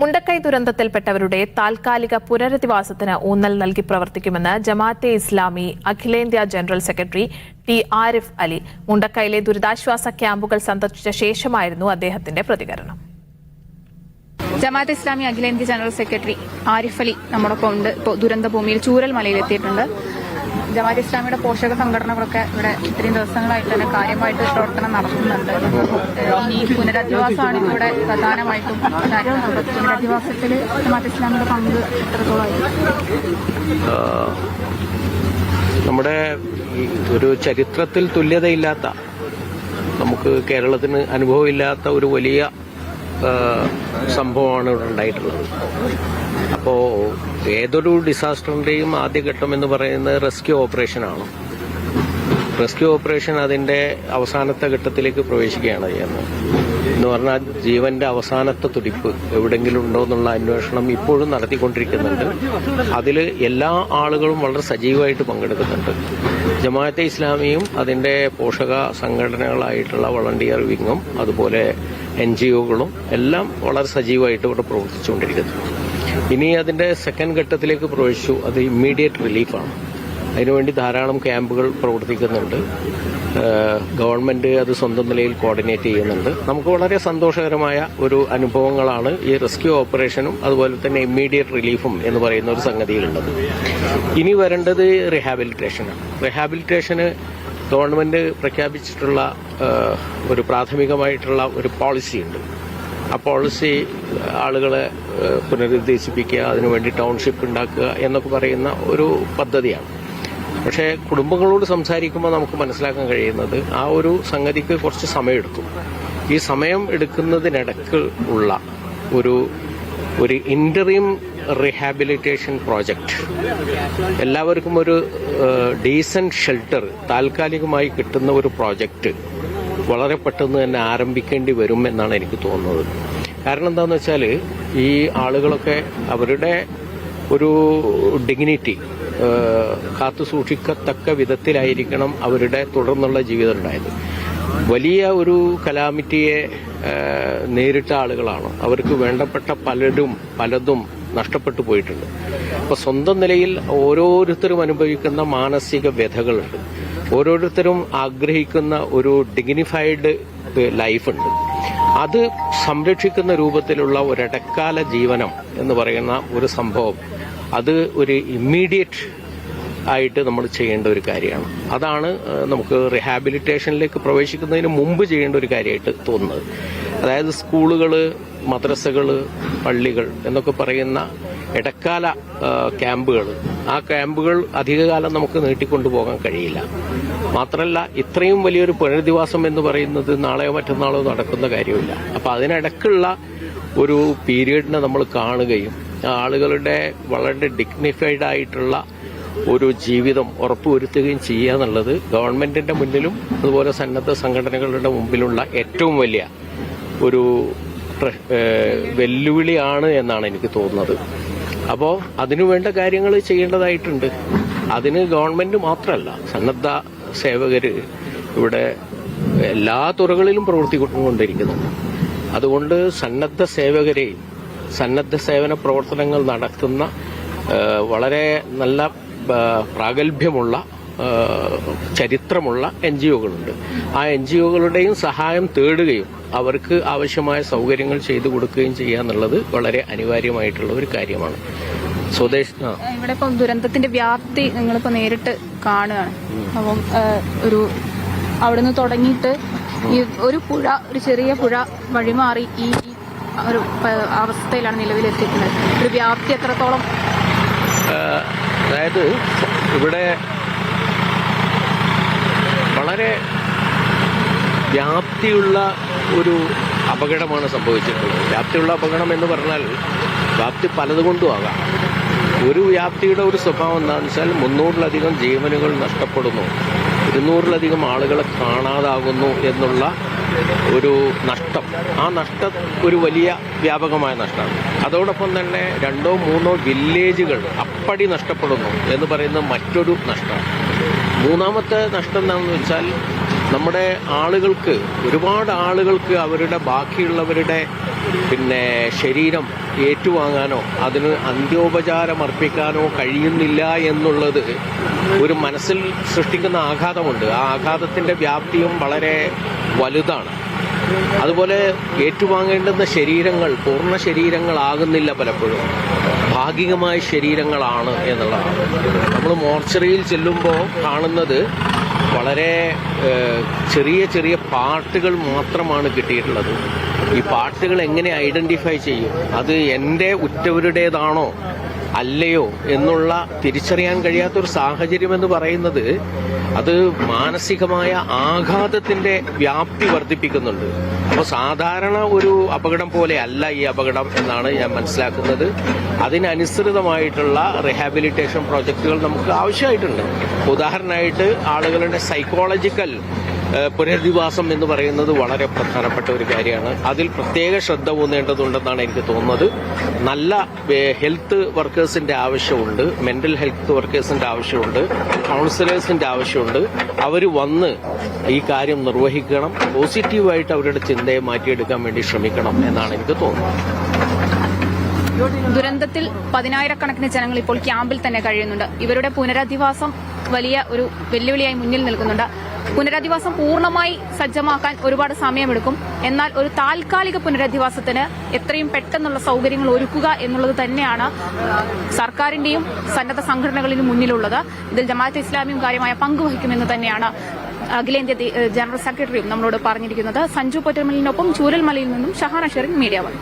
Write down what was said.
മുണ്ടക്കൈ ദുരന്തത്തിൽപ്പെട്ടവരുടെ താൽക്കാലിക പുനരധിവാസത്തിന് ഊന്നൽ നൽകി പ്രവർത്തിക്കുമെന്ന് ജമാഅത്തെ ഇസ്ലാമി അഖിലേന്ത്യാ general secretary T Arif Ali മുണ്ടക്കൈയിലെ ദുരിതാശ്വാസ ക്യാമ്പുകൾ സന്ദർശിച്ച ശേഷമായിരുന്നു അദ്ദേഹത്തിന്റെ പ്രതികരണം. ജമാഅത്ത് ഇസ്ലാമി അഖിലേന്ത്യാ ജനറൽ സെക്രട്ടറി ആരിഫ് അലി നമ്മോടൊപ്പം ഉണ്ട്. ഇപ്പോൾ ദുരന്ത ഭൂമിയിൽ ചൂരൽ മലയിൽ എത്തിയിട്ടുണ്ട്. ജമാഅത്ത് ഇസ്ലാമിയുടെ പോഷക സംഘടനകളൊക്കെ ഇവിടെ ഇത്രയും ദിവസങ്ങളായിട്ട് തന്നെ കാര്യമായിട്ട് പ്രവർത്തനം നടത്തുന്നുണ്ട് ഇനി പുനരധിവാസമാണ് ഇവിടെ പ്രധാനമായിട്ടും. പുനരധിവാസത്തിൽ ജമാഅത്ത് ഇസ്ലാമിയുടെ പങ്ക് എത്രത്തോളമായിരിക്കും നമ്മുടെ ഒരു ചരിത്രത്തിൽ തുല്യതയില്ലാത്ത നമുക്ക് കേരളത്തിന് അനുഭവമില്ലാത്ത ഒരു വലിയ സംഭവമാണ് ഇവിടെ ഉണ്ടായിട്ടുള്ളത് അപ്പോൾ ഏതൊരു ഡിസാസ്റ്ററിന്റെയും ആദ്യഘട്ടം എന്ന് പറയുന്നത് റെസ്ക്യൂ ഓപ്പറേഷനാണ് റെസ്ക്യൂ ഓപ്പറേഷൻ അതിന്റെ അവസാനത്തെ ഘട്ടത്തിലേക്ക് പ്രവേശിക്കുകയാണ് ചെയ്യുന്നത്. എന്ന് പറഞ്ഞാൽ ജീവന്റെ അവസാനത്തെ തുടിപ്പ് എവിടെങ്കിലും ഉണ്ടോ എന്നുള്ള അന്വേഷണം ഇപ്പോഴും നടത്തിക്കൊണ്ടിരിക്കുന്നുണ്ട്. അതിൽ എല്ലാ ആളുകളും വളരെ സജീവമായിട്ട് പങ്കെടുക്കുന്നുണ്ട്. ജമാഅത്തെ ഇസ്ലാമിയും അതിന്റെ പോഷക സംഘടനകളായിട്ടുള്ള വളണ്ടിയർ വിങ്ങും അതുപോലെ എൻ ജി ഒകളും എല്ലാം വളരെ സജീവമായിട്ട് ഇവിടെ പ്രവർത്തിച്ചുകൊണ്ടിരിക്കുന്നു. ഇനി അതിന്റെ സെക്കൻഡ് ഘട്ടത്തിലേക്ക് പ്രവേശിച്ചു. അത് ഇമ്മീഡിയറ്റ് റിലീഫാണ് അതിനുവേണ്ടി ധാരാളം ക്യാമ്പുകൾ പ്രവർത്തിക്കുന്നുണ്ട്. ഗവൺമെന്റ് അത് സ്വന്തം നിലയിൽ കോർഡിനേറ്റ് ചെയ്യുന്നുണ്ട്. നമുക്ക് വളരെ സന്തോഷകരമായ ഒരു അനുഭവങ്ങളാണ് ഈ റെസ്ക്യൂ ഓപ്പറേഷനും അതുപോലെ തന്നെ ഇമ്മീഡിയറ്റ് റിലീഫും എന്ന് പറയുന്ന ഒരു സംഗതിയിലുള്ളത്. ഇനി വരേണ്ടത് റിഹാബിലിറ്റേഷനാണ് റിഹാബിലിറ്റേഷന് ഗവൺമെന്റ് പ്രഖ്യാപിച്ചിട്ടുള്ള ഒരു പ്രാഥമികമായിട്ടുള്ള ഒരു പോളിസി ഉണ്ട്. ആ പോളിസി ആളുകളെ പുനരുദ്ദേശിപ്പിക്കുക അതിനുവേണ്ടി ടൗൺഷിപ്പ് ഉണ്ടാക്കുക എന്നൊക്കെ പറയുന്ന ഒരു പദ്ധതിയാണ്. പക്ഷേ കുടുംബങ്ങളോട് സംസാരിക്കുമ്പോൾ നമുക്ക് മനസ്സിലാക്കാൻ കഴിയുന്നത് ആ ഒരു സംഗതിക്ക് കുറച്ച് സമയമെടുക്കും ഈ സമയം എടുക്കുന്നതിനിടക്ക് ഉള്ള ഒരു ഒരു ഇന്ററിം റീഹാബിലിറ്റേഷൻ പ്രോജക്റ്റ് എല്ലാവർക്കും ഒരു ഡീസന്റ് ഷെൽട്ടർ താൽക്കാലികമായി കിട്ടുന്ന ഒരു പ്രോജക്റ്റ് വളരെ പെട്ടെന്ന് തന്നെ ആരംഭിക്കേണ്ടി വരും എന്നാണ് എനിക്ക് തോന്നുന്നത്. കാരണം എന്താണെന്ന് വെച്ചാൽ ഈ ആളുകളൊക്കെ അവരുടെ ഒരു ഡിഗ്നിറ്റി കാത്തു സൂക്ഷിക്കത്തക്ക വിധത്തിലായിരിക്കണം അവരുടെ തുടർന്നുള്ള ജീവിതം ഉണ്ടായത്. വലിയ ഒരു കലാമിറ്റിയെ നേരിട്ട ആളുകളാണ്. അവർക്ക് വേണ്ടപ്പെട്ട പലരും പലതും നഷ്ടപ്പെട്ടു പോയിട്ടുണ്ട്. അപ്പൊ സ്വന്തം നിലയിൽ ഓരോരുത്തരും അനുഭവിക്കുന്ന മാനസിക വ്യഥകളുണ്ട്. ഓരോരുത്തരും ആഗ്രഹിക്കുന്ന ഒരു ഡിഗ്നിഫൈഡ് ലൈഫുണ്ട് അത് സംരക്ഷിക്കുന്ന രൂപത്തിലുള്ള ഒരിടക്കാല ജീവനം എന്ന് പറയുന്ന ഒരു സംഭവം അത് ഒരു ഇമ്മീഡിയറ്റ് ആയിട്ട് നമ്മൾ ചെയ്യേണ്ട ഒരു കാര്യമാണ്. അതാണ് നമുക്ക് റിഹാബിലിറ്റേഷനിലേക്ക് പ്രവേശിക്കുന്നതിന് മുമ്പ് ചെയ്യേണ്ട ഒരു കാര്യമായിട്ട് തോന്നുന്നത്. അതായത് സ്കൂളുകൾ മദ്രസകൾ പള്ളികൾ എന്നൊക്കെ പറയുന്ന ഇടക്കാല ക്യാമ്പുകൾ. ആ ക്യാമ്പുകൾ അധികകാലം നമുക്ക് നീട്ടിക്കൊണ്ടുപോകാൻ കഴിയില്ല. മാത്രമല്ല ഇത്രയും വലിയൊരു പുനരധിവാസം എന്ന് പറയുന്നത് നാളെയോ മറ്റന്നാളോ നടക്കുന്ന കാര്യമില്ല. അപ്പൊ അതിനിടക്കുള്ള ഒരു പീരീഡിനെ നമ്മൾ കാണുകയും ആളുകളുടെ വളരെ ഡിഗ്നിഫൈഡ് ആയിട്ടുള്ള ഒരു ജീവിതം ഉറപ്പുവരുത്തുകയും ചെയ്യുക എന്നുള്ളത് ഗവൺമെന്റിന്റെ മുന്നിലും അതുപോലെ സന്നദ്ധ സംഘടനകളുടെ മുമ്പിലുള്ള ഏറ്റവും വലിയ ഒരു വെല്ലുവിളിയാണ് എന്നാണ് എനിക്ക് തോന്നുന്നത്. അപ്പോൾ അതിനുവേണ്ട കാര്യങ്ങൾ ചെയ്യേണ്ടതായിട്ടുണ്ട്. അതിന് ഗവൺമെന്റ് മാത്രമല്ല സന്നദ്ധ സേവകര് ഇവിടെ എല്ലാ തുറകളിലും പ്രവർത്തിക്കൊണ്ടിരിക്കുന്നുണ്ട് അതുകൊണ്ട് സന്നദ്ധ സേവകരെയും സന്നദ്ധ സേവന പ്രവർത്തനങ്ങൾ നടത്തുന്ന വളരെ നല്ല പ്രാഗൽഭ്യമുള്ള ചരിത്രമുള്ള എൻ ജി ഒകളുണ്ട്. ആ എൻ ജി ഒകളുടെയും സഹായം തേടുകയും അവർക്ക് ആവശ്യമായ സൗകര്യങ്ങൾ ചെയ്തു കൊടുക്കുകയും ചെയ്യുക എന്നുള്ളത് വളരെ അനിവാര്യമായിട്ടുള്ള ഒരു കാര്യമാണ്. സ്വദേശ ഇവിടെ ഇപ്പം ദുരന്തത്തിന്റെ വ്യാപ്തി നിങ്ങളിപ്പോ നേരിട്ട് കാണുകയാണ്. അപ്പം ഒരു അവിടുന്ന് തുടങ്ങിയിട്ട് ഈ ഒരു പുഴ ഒരു ചെറിയ പുഴ വഴിമാറി ഈ ഒരു അവസ്ഥയിലാണ് നിലവിലെത്തിയിട്ടുള്ളത്. ഒരു വ്യാപ്തി എത്രത്തോളം? അതായത് ഇവിടെ വളരെ വ്യാപ്തിയുള്ള ഒരു അപകടമാണ് സംഭവിച്ചിട്ടുള്ളത്. വ്യാപ്തിയുള്ള അപകടം എന്ന് പറഞ്ഞാൽ വ്യാപ്തി പലതുകൊണ്ടും ആകാം. ഒരു വ്യാപ്തിയുടെ ഒരു സ്വഭാവം എന്താണെന്ന് വെച്ചാൽ മുന്നൂറിലധികം ജീവനുകൾ നഷ്ടപ്പെടുന്നു. ഇരുന്നൂറിലധികം ആളുകളെ കാണാതാകുന്നു എന്നുള്ള ഒരു നഷ്ടം. ആ നഷ്ടം ഒരു വലിയ വ്യാപകമായ നഷ്ടമാണ്. അതോടൊപ്പം തന്നെ രണ്ടോ മൂന്നോ വില്ലേജുകൾ അപ്പടി നഷ്ടപ്പെടുന്നു എന്ന് പറയുന്ന മറ്റൊരു നഷ്ടമാണ്. മൂന്നാമത്തെ നഷ്ടം എന്താണെന്ന് വെച്ചാൽ നമ്മുടെ ആളുകൾക്ക് ഒരുപാട് ആളുകൾക്ക് അവരുടെ ബാക്കിയുള്ളവരുടെ പിന്നെ ശരീരം ഏറ്റുവാങ്ങാനോ അതിന് അന്ത്യോപചാരം അർപ്പിക്കാനോ കഴിയുന്നില്ല എന്നുള്ളത് ഒരു മനസ്സിൽ സൃഷ്ടിക്കുന്ന ആഘാതമുണ്ട്. ആ ആഘാതത്തിന്റെ വ്യാപ്തിയും വളരെ വലുതാണ്. അതുപോലെ ഏറ്റുവാങ്ങേണ്ടുന്ന ശരീരങ്ങൾ പൂർണ ശരീരങ്ങളാകുന്നില്ല പലപ്പോഴും. ഭാഗികമായ ശരീരങ്ങളാണ് എന്നുള്ളതാണ്. നമ്മൾ മോർച്ചറിയിൽ ചെല്ലുമ്പോൾ കാണുന്നത് വളരെ ചെറിയ ചെറിയ പാട്ടുകൾ മാത്രമാണ് കിട്ടിയിട്ടുള്ളത്. ഈ പാട്ടുകൾ എങ്ങനെ ഐഡന്റിഫൈ ചെയ്യും? അത് എന്റെ ഉറ്റവരുടേതാണോ? അല്ലയോ എന്നുള്ള തിരിച്ചറിയാൻ കഴിയാത്തൊരു സാഹചര്യം എന്ന് പറയുന്നത് അത് മാനസികമായ ആഘാതത്തിന്റെ വ്യാപ്തി വർദ്ധിപ്പിക്കുന്നുണ്ട്. അപ്പോൾ സാധാരണ ഒരു അപകടം പോലെ അല്ല ഈ അപകടം എന്നാണ് ഞാൻ മനസ്സിലാക്കുന്നത്. അതിനനുസൃതമായിട്ടുള്ള റിഹാബിലിറ്റേഷൻ പ്രോജക്റ്റുകൾ നമുക്ക് ആവശ്യമായിട്ടുണ്ട്. ഉദാഹരണമായിട്ട് ആളുകളുടെ സൈക്കോളജിക്കൽ പുനരധിവാസം എന്ന് പറയുന്നത് വളരെ പ്രധാനപ്പെട്ട ഒരു കാര്യമാണ്. അതിൽ പ്രത്യേക ശ്രദ്ധ ഊന്നേണ്ടതുണ്ടെന്നാണ് എനിക്ക് തോന്നുന്നത്. നല്ല ഹെൽത്ത് വർക്കേഴ്സിന്റെ ആവശ്യമുണ്ട്. മെന്റൽ ഹെൽത്ത് വർക്കേഴ്സിന്റെ ആവശ്യമുണ്ട്. കൗൺസിലേഴ്സിന്റെ ആവശ്യമുണ്ട്. അവർ വന്ന് ഈ കാര്യം നിർവഹിക്കണം. പോസിറ്റീവായിട്ട് അവരുടെ ചിന്തയെ മാറ്റിയെടുക്കാൻ വേണ്ടി ശ്രമിക്കണം എന്നാണ് എനിക്ക് തോന്നുന്നത്. ദുരന്തത്തിൽ പതിനായിരക്കണക്കിന് ജനങ്ങൾ ഇപ്പോൾ ക്യാമ്പിൽ തന്നെ കഴിയുന്നുണ്ട്. ഇവരുടെ പുനരധിവാസം വലിയ ഒരു വെല്ലുവിളിയായി മുന്നിൽ നിൽക്കുന്നുണ്ട്. പുനരധിവാസം പൂർണമായി സജ്ജമാക്കാൻ ഒരുപാട് സമയമെടുക്കും. എന്നാൽ ഒരു താൽക്കാലിക പുനരധിവാസത്തിന് എത്രയും പെട്ടെന്നുള്ള സൗകര്യങ്ങൾ ഒരുക്കുക എന്നുള്ളത് തന്നെയാണ് സർക്കാരിന്റെയും സന്നദ്ധ സംഘടനകളിലും മുന്നിലുള്ളത്. ഇതിൽ ജമാഅത്ത് ഇസ്ലാമിയും കാര്യമായ പങ്കുവഹിക്കുമെന്ന് തന്നെയാണ് അഖിലേന്ത്യാ ജനറൽ സെക്രട്ടറിയും നമ്മളോട് പറഞ്ഞിരിക്കുന്നത്. സഞ്ജു പൊറ്റമലിനൊപ്പം ചൂരൽമലയിൽ നിന്നും ഷഹാന ഷെറിൻ മീഡിയ വൺ.